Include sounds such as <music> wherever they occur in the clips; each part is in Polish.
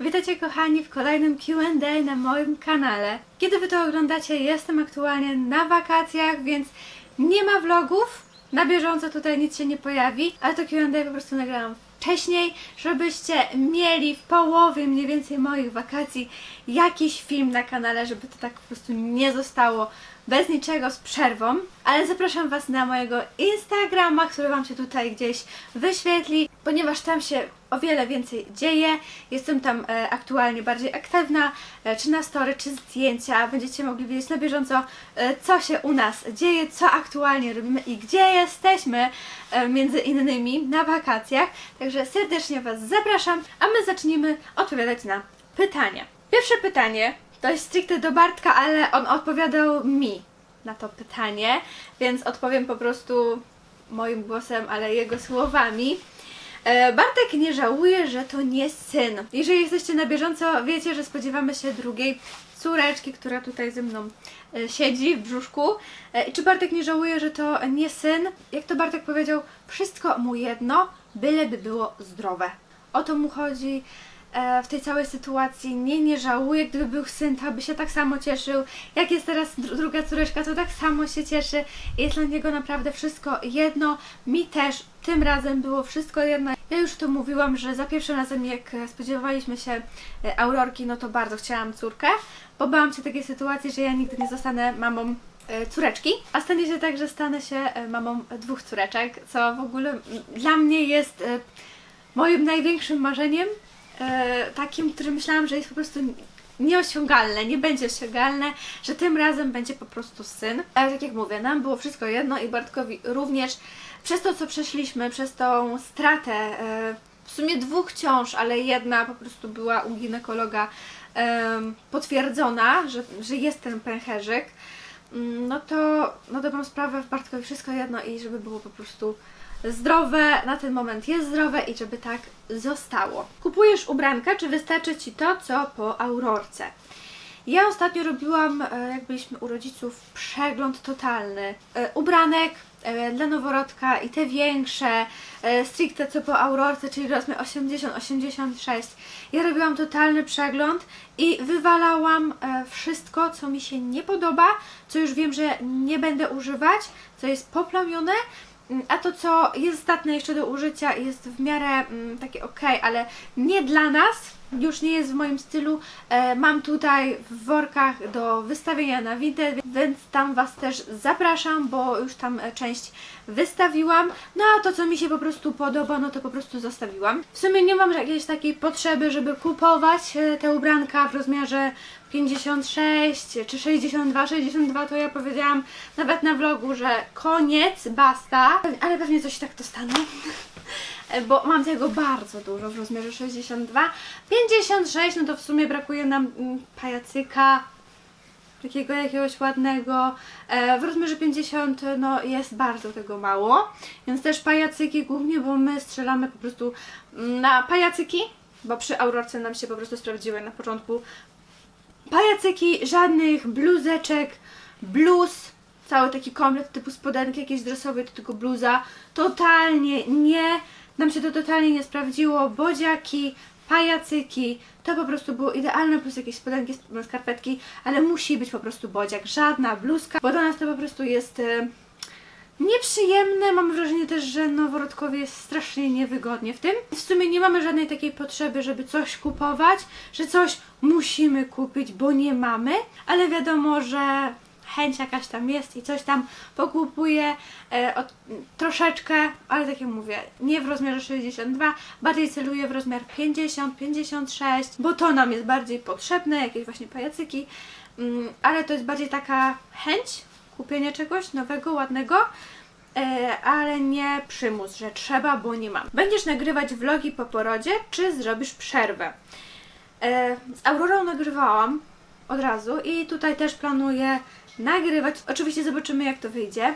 Witajcie kochani w kolejnym Q&A na moim kanale. Kiedy wy to oglądacie, jestem aktualnie na wakacjach, więc nie ma vlogów. Na bieżąco tutaj nic się nie pojawi, ale to Q&A po prostu nagrałam wcześniej, żebyście mieli w połowie mniej więcej moich wakacji jakiś film na kanale, żeby to tak po prostu nie zostało bez niczego z przerwą. Ale zapraszam Was na mojego Instagrama, który Wam się tutaj gdzieś wyświetli, ponieważ tam się o wiele więcej dzieje. Jestem tam e, aktualnie bardziej aktywna, e, czy na story, czy zdjęcia. Będziecie mogli wiedzieć na bieżąco, e, co się u nas dzieje, co aktualnie robimy i gdzie jesteśmy, e, między innymi na wakacjach. Także serdecznie Was zapraszam, a my zacznijmy odpowiadać na pytania. Pierwsze pytanie to jest stricte do Bartka, ale on odpowiadał mi na to pytanie, więc odpowiem po prostu moim głosem, ale jego słowami. E, Bartek nie żałuje, że to nie syn. Jeżeli jesteście na bieżąco, wiecie, że spodziewamy się drugiej córeczki, która tutaj ze mną e, siedzi w brzuszku. E, czy Bartek nie żałuje, że to nie syn? Jak to Bartek powiedział, wszystko mu jedno, byleby było zdrowe. O to mu chodzi w tej całej sytuacji. Nie, nie żałuje, gdyby był syn, to by się tak samo cieszył. Jak jest teraz dru- druga córeczka, to tak samo się cieszy. Jest dla niego naprawdę wszystko jedno. Mi też tym razem było wszystko jedno. Ja już to mówiłam, że za pierwszym razem, jak e, spodziewaliśmy się e, Aurorki, no to bardzo chciałam córkę, bo bałam się takiej sytuacji, że ja nigdy nie zostanę mamą e, córeczki, a stanie się tak, że stanę się e, mamą dwóch córeczek, co w ogóle dla mnie jest e, moim największym marzeniem, e, takim, który myślałam, że jest po prostu nieosiągalne, nie będzie osiągalne, że tym razem będzie po prostu syn. Ale tak jak mówię, nam było wszystko jedno i Bartkowi również. Przez to, co przeszliśmy, przez tą stratę e, w sumie dwóch ciąż, ale jedna po prostu była u ginekologa em, potwierdzona, że, że jest ten pęcherzyk, mm, no to na dobrą sprawę w Bartkowi wszystko jedno i żeby było po prostu zdrowe, na ten moment jest zdrowe i żeby tak zostało. Kupujesz ubranka, czy wystarczy Ci to, co po Aurorce? Ja ostatnio robiłam, e, jak byliśmy u rodziców, przegląd totalny e, ubranek e, dla noworodka i te większe, stricte co po Aurorce, czyli rozmiar 80-86. Ja robiłam totalny przegląd i wywalałam wszystko, co mi się nie podoba, co już wiem, że nie będę używać, co jest poplamione, a to, co jest zdatne jeszcze do użycia, jest w miarę mm, takie ok, ale nie dla nas, już nie jest w moim stylu. E, mam tutaj w workach do wystawienia na Vinted, więc tam Was też zapraszam, bo już tam e, część wystawiłam. No a to, co mi się po prostu podoba, no to po prostu zostawiłam. W sumie nie mam jakiejś takiej potrzeby, żeby kupować e, te ubranka w rozmiarze 56 czy 62, 62 to ja powiedziałam nawet na vlogu, że koniec, basta, ale pewnie coś tak dostanę. <laughs> Bo mam tego bardzo dużo w rozmiarze 62. 56, no to w sumie brakuje nam mm, pajacyka, takiego jakiegoś ładnego. E, w rozmiarze 50 no jest bardzo tego mało, więc też pajacyki głównie, bo my strzelamy po prostu mm, na pajacyki, bo przy Aurorce nam się po prostu sprawdziły na początku pajacyki, żadnych bluzeczek, bluz, cały taki komplet typu spodenki jakieś dresowe, to tylko bluza, totalnie nie, nam się to totalnie nie sprawdziło, bodziaki, pajacyki, to po prostu było idealne, plus jakieś spodenki, sp- skarpetki, ale musi być po prostu bodziak, żadna bluzka, bo do nas to po prostu jest... Nieprzyjemne. Mam wrażenie też, że noworodkowie jest strasznie niewygodnie w tym. W sumie nie mamy żadnej takiej potrzeby, żeby coś kupować, że coś musimy kupić, bo nie mamy, ale wiadomo, że chęć jakaś tam jest i coś tam pokupuję e, od, troszeczkę, ale tak jak mówię, nie w rozmiarze 62, bardziej celuję w rozmiar 50, 56, bo to nam jest bardziej potrzebne, jakieś właśnie pajacyki, mm, ale to jest bardziej taka chęć kupienia czegoś nowego, ładnego, e, ale nie przymus, że trzeba, bo nie mam. Będziesz nagrywać vlogi po porodzie, czy zrobisz przerwę? E, z Aurorą nagrywałam od razu i tutaj też planuję nagrywać. Oczywiście zobaczymy, jak to wyjdzie.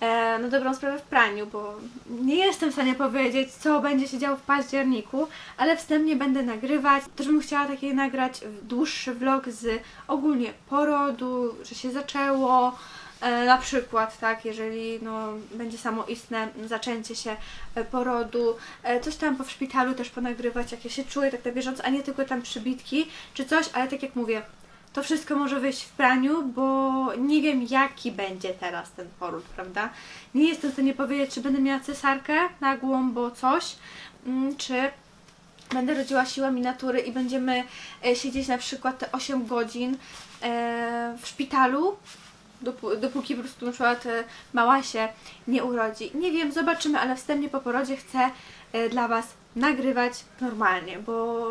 E, na dobrą sprawę w praniu, bo nie jestem w stanie powiedzieć, co będzie się działo w październiku, ale wstępnie będę nagrywać. Też bym chciała taki nagrać dłuższy vlog z ogólnie porodu, że się zaczęło, na przykład, tak, jeżeli no, będzie samoistne zaczęcie się e, porodu, e, coś tam po szpitalu też ponagrywać, jak ja się czuję tak na bieżąco, a nie tylko tam przybitki czy coś, ale tak jak mówię, to wszystko może wyjść w praniu, bo nie wiem jaki będzie teraz ten poród, prawda? Nie jestem w stanie powiedzieć, czy będę miała cesarkę nagłą, bo coś, mm, czy będę rodziła siłami natury i będziemy e, siedzieć na przykład te 8 godzin e, w szpitalu, dopó- dopóki po prostu na przykład e, mała się nie urodzi. Nie wiem, zobaczymy, ale wstępnie po porodzie chcę e, dla Was nagrywać normalnie, bo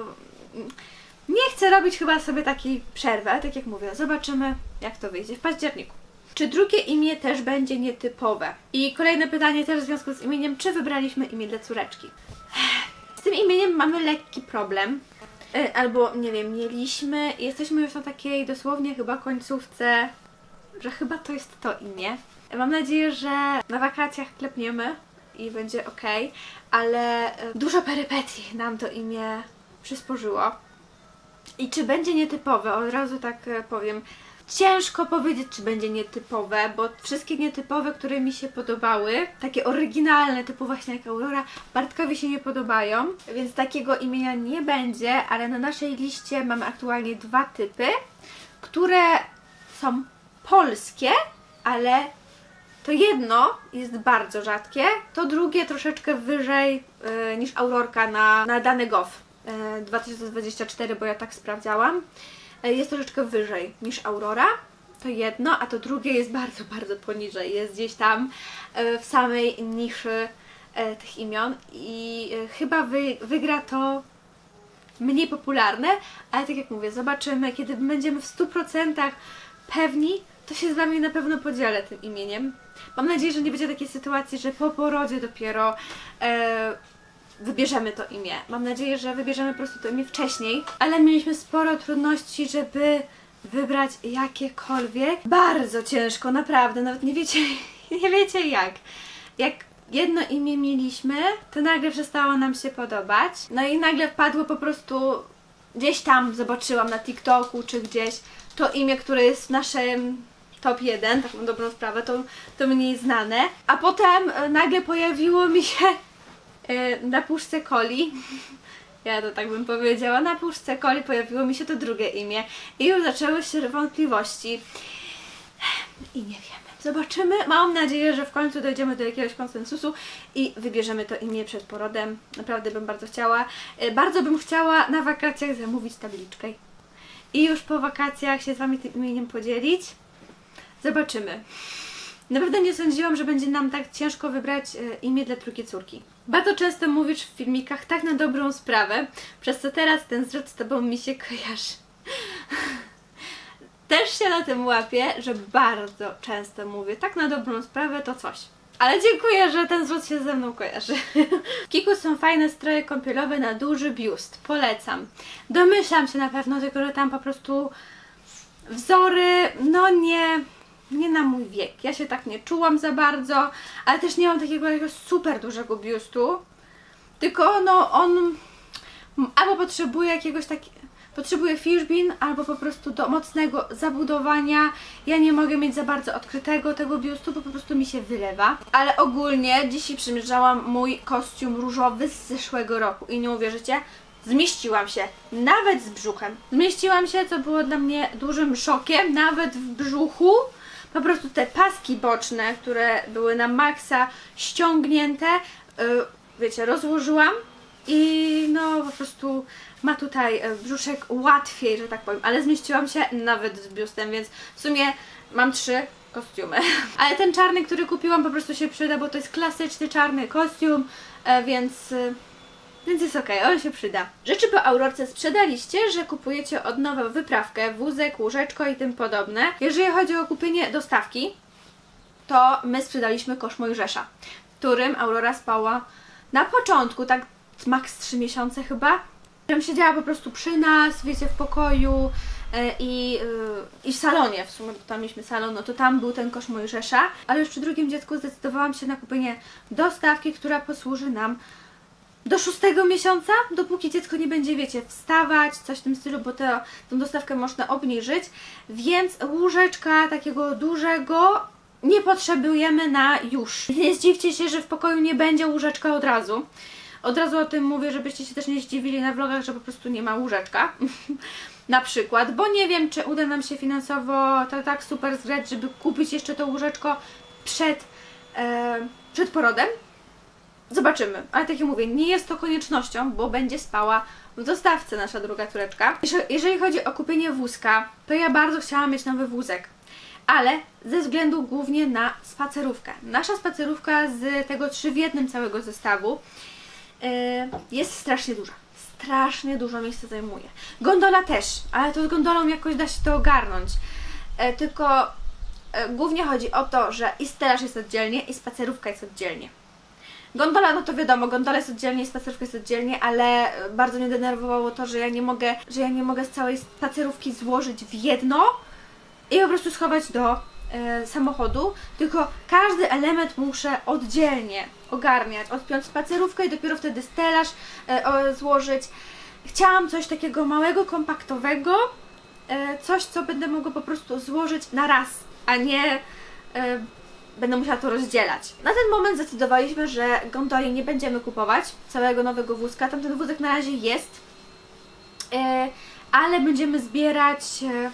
mm, nie chcę robić chyba sobie takiej przerwy, ale tak jak mówię, zobaczymy jak to wyjdzie w październiku. Czy drugie imię też będzie nietypowe? I kolejne pytanie też w związku z imieniem, czy wybraliśmy imię dla córeczki? Z tym imieniem mamy lekki problem. Y, Albo, nie wiem, mieliśmy. Jesteśmy już na takiej dosłownie chyba końcówce, że chyba to jest to imię. Mam nadzieję, że na wakacjach klepniemy i będzie ok, ale y, dużo perypetii nam to imię przysporzyło. I czy będzie nietypowe? Od razu tak e, powiem. Ciężko powiedzieć, czy będzie nietypowe, bo wszystkie nietypowe, które mi się podobały, takie oryginalne, typu właśnie jak Aurora, Bartkowi się nie podobają, więc takiego imienia nie będzie, ale na naszej liście mamy aktualnie dwa typy, które są polskie, ale to jedno jest bardzo rzadkie, to drugie troszeczkę wyżej e, niż Aurorka na, na dany GOV e, 2024, bo ja tak sprawdziałam. E, jest troszeczkę wyżej niż Aurora, to jedno, a to drugie jest bardzo, bardzo poniżej. Jest gdzieś tam e, w samej niszy tych imion i chyba wy, wygra to mniej popularne, ale tak jak mówię, zobaczymy, kiedy będziemy w 100% pewni, to się z Wami na pewno podzielę tym imieniem. Mam nadzieję, że nie będzie takiej sytuacji, że po porodzie dopiero e, wybierzemy to imię. Mam nadzieję, że wybierzemy po prostu to imię wcześniej, ale mieliśmy sporo trudności, żeby wybrać jakiekolwiek. Bardzo ciężko, naprawdę, nawet nie wiecie, <laughs> nie wiecie jak. Jak jedno imię mieliśmy, to nagle przestało nam się podobać. No i nagle wpadło po prostu gdzieś tam zobaczyłam na TikToku czy gdzieś to imię, które jest w naszym top 1, taką dobrą sprawę, to, to mniej znane. A potem e, nagle pojawiło mi się e, na puszce coli. Ja to tak bym powiedziała. Na puszce coli pojawiło mi się to drugie imię. I już zaczęły się wątpliwości. I nie wiemy. Zobaczymy. Mam nadzieję, że w końcu dojdziemy do jakiegoś konsensusu i wybierzemy to imię przed porodem. Naprawdę bym bardzo chciała. E, Bardzo bym chciała na wakacjach zamówić tabliczkę. I już po wakacjach się z Wami tym imieniem podzielić. Zobaczymy. Naprawdę nie sądziłam, że będzie nam tak ciężko wybrać e, imię dla drugiej córki. Bardzo często mówisz w filmikach tak na dobrą sprawę, przez co teraz ten zwrot z Tobą mi się kojarzy. <laughs> Też się na tym łapię, że bardzo często mówię tak na dobrą sprawę to coś. Ale dziękuję, że ten zwrot się ze mną kojarzy. <laughs> W Kiku są fajne stroje kąpielowe na duży biust. Polecam. Domyślam się na pewno, tylko że tam po prostu wzory, no nie, nie na mój wiek. Ja się tak nie czułam za bardzo, ale też nie mam takiego jakiegoś super dużego biustu. Tylko no on albo potrzebuje jakiegoś takiego potrzebuje fishbin, albo po prostu do mocnego zabudowania. Ja nie mogę mieć za bardzo odkrytego tego biustu, bo po prostu mi się wylewa. Ale ogólnie dzisiaj przymierzałam mój kostium różowy z zeszłego roku i nie uwierzycie, zmieściłam się, nawet z brzuchem. Zmieściłam się, co było dla mnie dużym szokiem, nawet w brzuchu. Po prostu te paski boczne, które były na maksa ściągnięte, yy, wiecie, rozłożyłam i no po prostu ma tutaj e, brzuszek łatwiej, że tak powiem, ale zmieściłam się nawet z biustem, więc w sumie mam trzy kostiumy. <laughs> Ale ten czarny, który kupiłam po prostu się przyda, bo to jest klasyczny czarny kostium, e, więc... Więc jest okej, on się przyda. Rzeczy po Aurorce sprzedaliście, że kupujecie od nowa wyprawkę, wózek, łóżeczko i tym podobne. Jeżeli chodzi o kupienie dostawki, to my sprzedaliśmy kosz Mojżesza, w którym Aurora spała na początku, tak maks 3 miesiące chyba. Którym siedziała po prostu przy nas, wiecie, w pokoju e, i, e, i w salonie, w sumie bo tam mieliśmy salon, no to tam był ten kosz Mojżesza, ale już przy drugim dziecku zdecydowałam się na kupienie dostawki, która posłuży nam do szóstego miesiąca, dopóki dziecko nie będzie, wiecie, wstawać, coś w tym stylu, bo tę dostawkę można obniżyć, więc łóżeczka takiego dużego nie potrzebujemy na już. Nie zdziwcie się, że w pokoju nie będzie łóżeczka od razu. Od razu o tym mówię, żebyście się też nie zdziwili na vlogach, że po prostu nie ma łóżeczka. <laughs> na przykład, bo nie wiem, czy uda nam się finansowo to tak super zgrać, żeby kupić jeszcze to łóżeczko przed, e, przed porodem. Zobaczymy, ale tak jak mówię, nie jest to koniecznością, bo będzie spała w dostawce nasza druga córeczka. Jeże- Jeżeli chodzi o kupienie wózka, to ja bardzo chciałam mieć nowy wózek, ale ze względu głównie na spacerówkę. Nasza spacerówka z tego trzy w jednym całego zestawu yy, jest strasznie duża. Strasznie dużo miejsca zajmuje. Gondola też, ale to z gondolą jakoś da się to ogarnąć. E, tylko e, głównie chodzi o to, że i stelaż jest oddzielnie, i spacerówka jest oddzielnie. Gondola, no to wiadomo, gondola jest oddzielnie, spacerówka jest oddzielnie, ale bardzo mnie denerwowało to, że ja nie mogę, że ja nie mogę z całej spacerówki złożyć w jedno i po prostu schować do e, samochodu, tylko każdy element muszę oddzielnie ogarniać, odpiąć spacerówkę i dopiero wtedy stelaż e, o, złożyć. Chciałam coś takiego małego, kompaktowego, e, coś, co będę mogła po prostu złożyć na raz, a nie e, będę musiała to rozdzielać. Na ten moment zdecydowaliśmy, że gondoli nie będziemy kupować, całego nowego wózka. Tamten wózek na razie jest, e, ale będziemy zbierać e,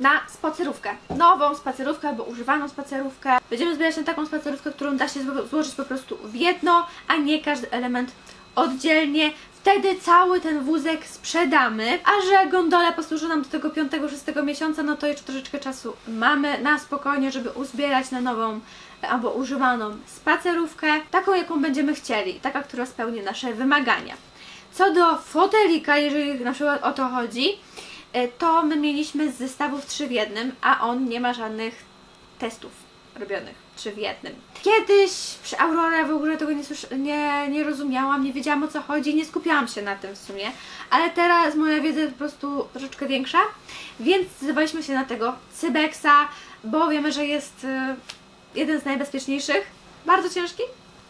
na spacerówkę. Nową spacerówkę albo używaną spacerówkę. Będziemy zbierać na taką spacerówkę, którą da się zło- złożyć po prostu w jedno, a nie każdy element oddzielnie. Wtedy cały ten wózek sprzedamy, a że gondola posłuży nam do tego 5-6 miesiąca, no to jeszcze troszeczkę czasu mamy na spokojnie, żeby uzbierać na nową e, albo używaną spacerówkę, taką jaką będziemy chcieli, taka, która spełni nasze wymagania. Co do fotelika, jeżeli na przykład o to chodzi, e, to my mieliśmy z zestawów 3 w jednym, a on nie ma żadnych testów robionych 3 w jednym. Kiedyś przy Aurora w ogóle tego nie, nie, nie rozumiałam, nie wiedziałam o co chodzi, nie skupiałam się na tym w sumie, ale teraz moja wiedza jest po prostu troszeczkę większa, więc zdecydowaliśmy się na tego Cybexa, bo wiemy, że jest e, jeden z najbezpieczniejszych, bardzo ciężki,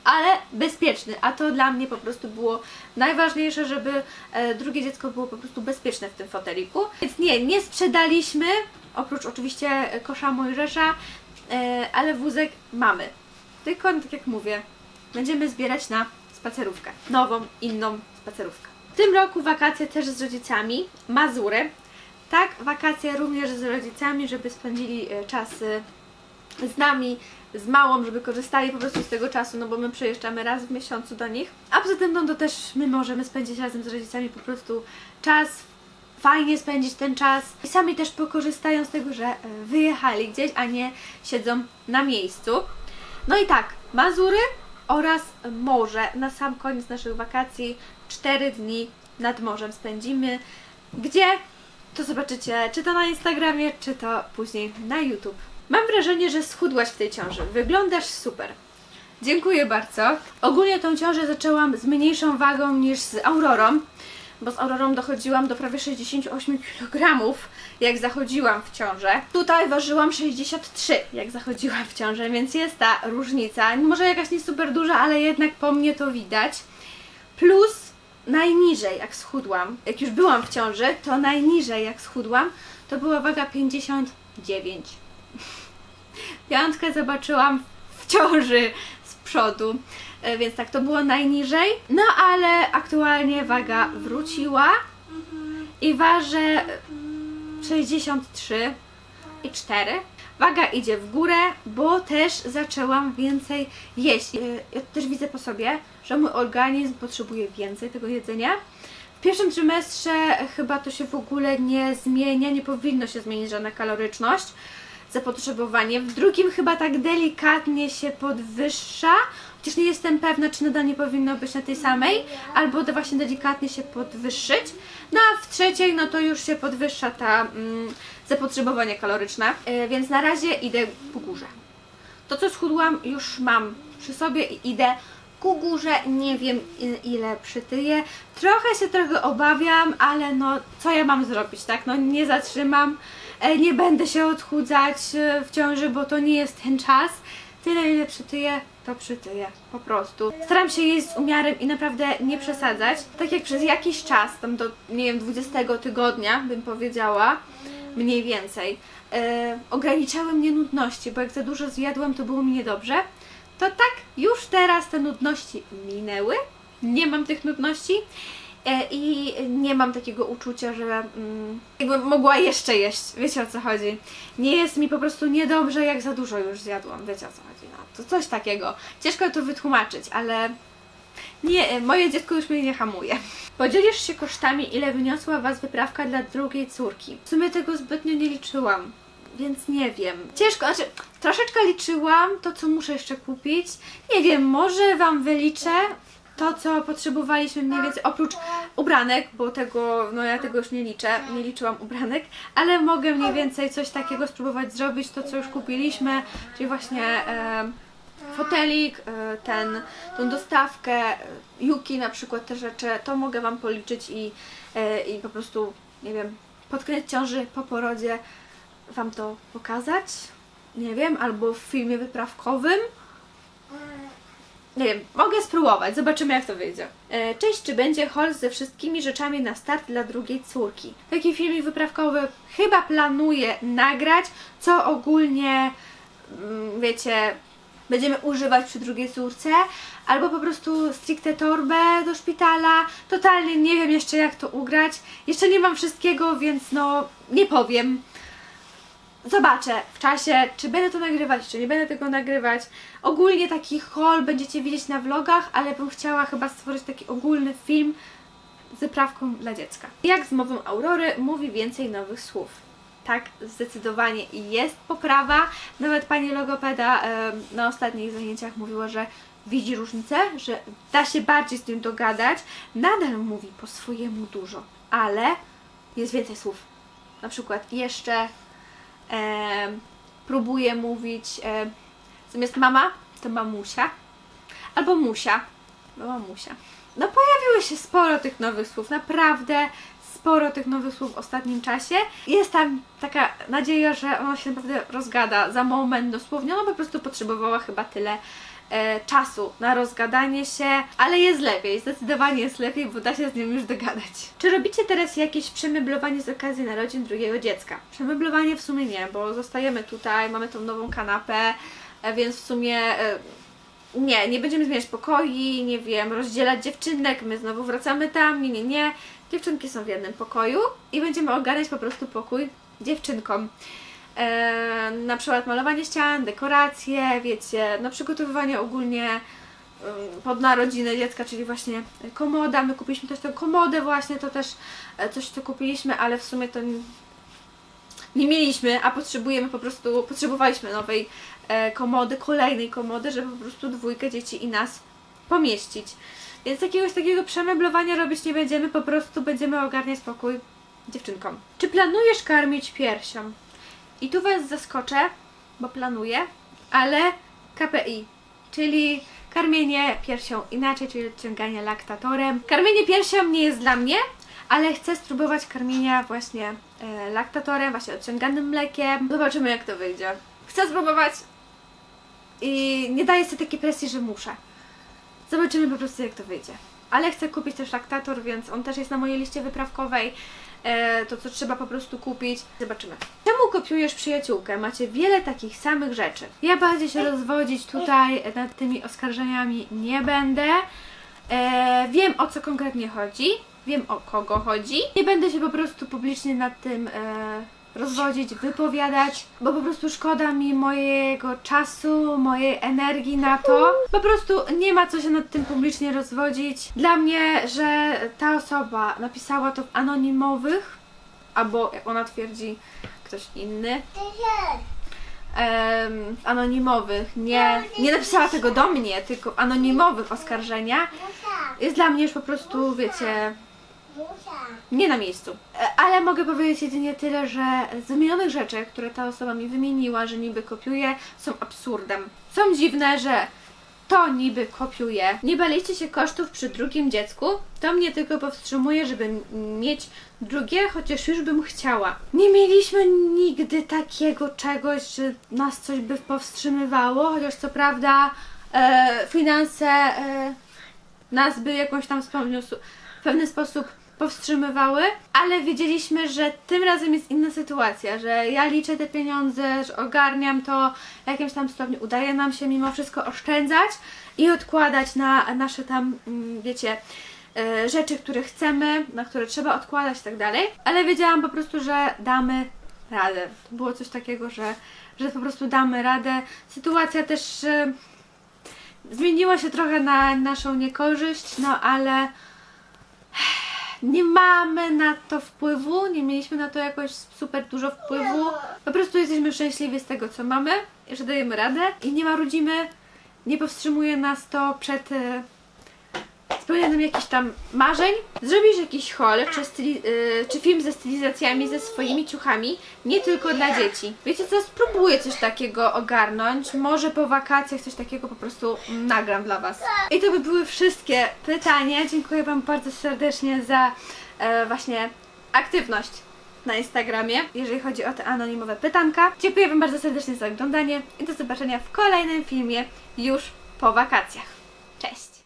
ale bezpieczny, a to dla mnie po prostu było najważniejsze, żeby e, drugie dziecko było po prostu bezpieczne w tym foteliku. Więc nie, nie sprzedaliśmy, oprócz oczywiście e, kosza Mojżesza, ale wózek mamy. Tylko, tak jak mówię, będziemy zbierać na spacerówkę. Nową, inną spacerówkę. W tym roku wakacje też z rodzicami, Mazury. Tak, wakacje również z rodzicami, żeby spędzili e, czas e, z nami, z małą, żeby korzystali po prostu z tego czasu, no bo my przyjeżdżamy raz w miesiącu do nich. A poza tym, no to też my możemy spędzić razem z rodzicami po prostu czas, fajnie spędzić ten czas i sami też pokorzystają z tego, że e, wyjechali gdzieś, a nie siedzą na miejscu. No i tak, Mazury oraz morze. Na sam koniec naszych wakacji 4 dni nad morzem spędzimy. Gdzie? To zobaczycie, czy to na Instagramie, czy to później na YouTube. Mam wrażenie, że schudłaś w tej ciąży. Wyglądasz super. Dziękuję bardzo. Ogólnie tą ciążę zaczęłam z mniejszą wagą niż z Aurorą, bo z Aurorą dochodziłam do prawie 68 kg, jak zachodziłam w ciążę. Tutaj ważyłam 63, jak zachodziłam w ciążę, więc jest ta różnica. Może jakaś nie super duża, ale jednak po mnie to widać. Plus najniżej jak schudłam, jak już byłam w ciąży, to najniżej jak schudłam, to była waga 59. <laughs> Piątkę zobaczyłam w ciąży z przodu, więc tak to było najniżej. No ale aktualnie waga wróciła i ważę 63 i 4. Waga idzie w górę, bo też zaczęłam więcej jeść. E, Ja też widzę po sobie, że mój organizm potrzebuje więcej tego jedzenia. W pierwszym trymestrze chyba to się w ogóle nie zmienia, nie powinno się zmienić żadna kaloryczność, zapotrzebowanie. W drugim chyba tak delikatnie się podwyższa, chociaż nie jestem pewna, czy nadal nie powinno być na tej samej, albo to właśnie delikatnie się podwyższyć. No a w trzeciej, no to już się podwyższa ta mm, zapotrzebowanie kaloryczne, E, więc na razie idę po górze. To, co schudłam, już mam przy sobie i idę ku górze. Nie wiem, ile przytyję. Trochę się trochę obawiam, ale no, co ja mam zrobić, tak? No, nie zatrzymam, e, nie będę się odchudzać e, w ciąży, bo to nie jest ten czas. Tyle, ile przytyję, to przytyję, po prostu. Staram się jeść z umiarem i naprawdę nie przesadzać. Tak jak przez jakiś czas, tam do, nie wiem, 20 tygodnia, bym powiedziała, mniej więcej. E, ograniczały mnie nudności, bo jak za dużo zjadłam, to było mi niedobrze. To tak, już teraz te nudności minęły. Nie mam tych nudności. E, I nie mam takiego uczucia, że mm, jakbym mogła jeszcze jeść. Wiecie o co chodzi? Nie jest mi po prostu niedobrze, jak za dużo już zjadłam. Wiecie o co chodzi? No, to coś takiego. Ciężko to wytłumaczyć, ale nie, e, moje dziecko już mnie nie hamuje. Podzielisz się kosztami, ile wyniosła Was wyprawka dla drugiej córki. W sumie tego zbytnio nie liczyłam, więc nie wiem. Ciężko, znaczy troszeczkę liczyłam to, co muszę jeszcze kupić. Nie wiem, może Wam wyliczę to, co potrzebowaliśmy mniej więcej, oprócz ubranek, bo tego, no ja tego już nie liczę, nie liczyłam ubranek, ale mogę mniej więcej coś takiego spróbować zrobić, to co już kupiliśmy, czyli właśnie em, fotelik, e, ten, tą dostawkę, e, Yuki na przykład te rzeczy, to mogę Wam policzyć i, e, i po prostu, nie wiem, pod ciąży, po porodzie Wam to pokazać, nie wiem, albo w filmie wyprawkowym. Nie wiem, mogę spróbować, zobaczymy jak to wyjdzie. E, cześć, czy będzie haul ze wszystkimi rzeczami na start dla drugiej córki? Taki filmik wyprawkowy chyba planuję nagrać, co ogólnie, mm, wiecie, będziemy używać przy drugiej córce, albo po prostu stricte torbę do szpitala. Totalnie nie wiem jeszcze jak to ugrać. Jeszcze nie mam wszystkiego, więc no nie powiem. Zobaczę w czasie, czy będę to nagrywać, czy nie będę tego nagrywać. Ogólnie taki haul będziecie widzieć na vlogach, ale bym chciała chyba stworzyć taki ogólny film z wyprawką dla dziecka. Jak z mową Aurory mówi więcej nowych słów. Tak, zdecydowanie jest poprawa. Nawet pani logopeda na ostatnich zajęciach mówiła, że widzi różnicę, że da się bardziej z nim dogadać. Nadal mówi po swojemu dużo, ale jest więcej słów. Na przykład jeszcze em, próbuje mówić em, zamiast mama, to mamusia albo musia, bo mamusia. No pojawiło się sporo tych nowych słów, naprawdę sporo tych nowych słów w ostatnim czasie. Jest tam taka nadzieja, że ona się naprawdę rozgada za moment dosłownie. Ona po prostu potrzebowała chyba tyle e, czasu na rozgadanie się, ale jest lepiej, zdecydowanie jest lepiej, bo da się z nią już dogadać. Czy robicie teraz jakieś przemeblowanie z okazji narodzin drugiego dziecka? Przemeblowanie w sumie nie, bo zostajemy tutaj, mamy tą nową kanapę, e, więc w sumie e, nie, nie będziemy zmieniać pokoi, nie wiem, rozdzielać dziewczynek, my znowu wracamy tam, nie, nie, nie. Dziewczynki są w jednym pokoju i będziemy ogarniać po prostu pokój dziewczynkom. E, na przykład malowanie ścian, dekoracje, wiecie, no przygotowywanie ogólnie pod narodziny dziecka, czyli właśnie komoda. My kupiliśmy też tę komodę właśnie, to też e, coś co kupiliśmy, ale w sumie to nie mieliśmy, a potrzebujemy po prostu, potrzebowaliśmy nowej e, komody, kolejnej komody, żeby po prostu dwójkę dzieci i nas pomieścić. Więc jakiegoś takiego przemeblowania robić nie będziemy, po prostu będziemy ogarniać pokój dziewczynkom. Czy planujesz karmić piersią? I tu Was zaskoczę, bo planuję, ale KPI, czyli karmienie piersią inaczej, czyli odciąganie laktatorem. Karmienie piersią nie jest dla mnie, ale chcę spróbować karmienia właśnie e, laktatorem, właśnie odciąganym mlekiem. Zobaczymy jak to wyjdzie. Chcę spróbować i nie daję sobie takiej presji, że muszę. Zobaczymy po prostu jak to wyjdzie. Ale chcę kupić też laktator, więc on też jest na mojej liście wyprawkowej. E, to co trzeba po prostu kupić. Zobaczymy. Czemu kopiujesz przyjaciółkę? Macie wiele takich samych rzeczy. Ja bardziej się rozwodzić tutaj nad tymi oskarżeniami nie będę. E, wiem o co konkretnie chodzi. Wiem o kogo chodzi. Nie będę się po prostu publicznie nad tym e, rozwodzić, wypowiadać, bo po prostu szkoda mi mojego czasu, mojej energii na to. Po prostu nie ma co się nad tym publicznie rozwodzić. Dla mnie, że ta osoba napisała to w anonimowych, albo jak ona twierdzi, ktoś inny, anonimowych, nie, nie napisała tego do mnie, tylko anonimowych oskarżeniach, jest dla mnie już po prostu, wiecie, nie na miejscu. E, Ale mogę powiedzieć jedynie tyle, że z rzeczy, które ta osoba mi wymieniła, że niby kopiuje, są absurdem. Są dziwne, że to niby kopiuje. Nie baliście się kosztów przy drugim dziecku? To mnie tylko powstrzymuje, żeby mieć drugie, chociaż już bym chciała. Nie mieliśmy nigdy takiego czegoś, że nas coś by powstrzymywało, chociaż co prawda e, finanse e, nas by jakąś tam w pewien sposób powstrzymywały, ale wiedzieliśmy, że tym razem jest inna sytuacja, że ja liczę te pieniądze, że ogarniam to, w jakimś tam stopniu udaje nam się mimo wszystko oszczędzać i odkładać na nasze tam, mm, wiecie, e, rzeczy, które chcemy, na które trzeba odkładać i tak dalej, ale wiedziałam po prostu, że damy radę. To było coś takiego, że, że po prostu damy radę. Sytuacja też zmieniła się trochę na naszą niekorzyść, no ale nie mamy na to wpływu, nie mieliśmy na to jakoś super dużo wpływu. Po prostu jesteśmy szczęśliwi z tego, co mamy, że dajemy radę i nie marudzimy, nie powstrzymuje nas to przed e, spełnieniem jakichś tam marzeń. Zrobisz jakiś haul, czy, styli, y, czy film ze stylizacjami, ze swoimi ciuchami, nie tylko dla dzieci. Wiecie co, spróbuję coś takiego ogarnąć. Może po wakacjach coś takiego po prostu nagram dla Was. I to by były wszystkie pytania. Dziękuję Wam bardzo serdecznie za e, właśnie aktywność na Instagramie, jeżeli chodzi o te anonimowe pytanka. Dziękuję Wam bardzo serdecznie za oglądanie i do zobaczenia w kolejnym filmie już po wakacjach. Cześć!